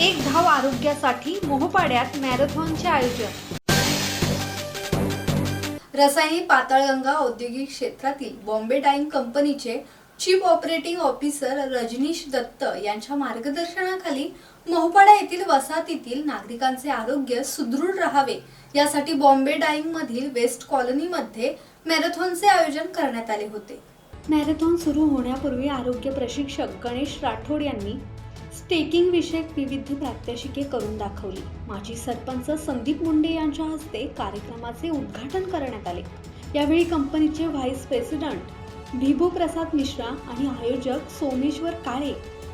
एक धाव आरोग्यासाठी मोहपाड्यात मॅरेथॉनचे आयोजन. रसायनी पाताळगंगा औद्योगिक क्षेत्रातील बॉम्बे डाईंग कंपनीचे chief operating officer Rajneesh Dutt यांच्या मार्गदर्शनाखाली मोहपाडा येथील वसाहतीतील नागरिकांचे आरोग्य सुदृढ राहावे. यासाठी बॉम्बे डाईंग मधील वेस्ट कॉलनीमध्ये मॅरेथॉनचे आयोजन करण्यात आले होते. मॅरेथॉन सुरू होण्यापूर्वी आरोग्य प्रशिक्षक गणेश राठोड यांनी स्टेकिंग विषयक विविध प्रात्यक्षिके करून दाखवली. माजी सरपंच संदीप मुंडे यांच्या हस्ते कार्यक्रमाचे उद्घाटन करण्यात आले. यावेळी कंपनीचे व्हाईस प्रेसिडेंट भिभू प्रसाद मिश्रा आणि आयोजक सोमेश्वर काळे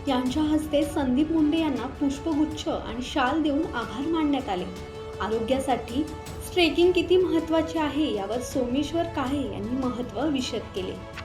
यांच्या हस्ते संदीप मुंडे यांना पुष्पगुच्छ आणि शाल देऊन आभार मानण्यात आले. आरोग्यासाठी स्ट्रेकिंग किती महत्त्वाचे आहे यावर सोमेश्वर काळे यांनी महत्त्व विशद केले.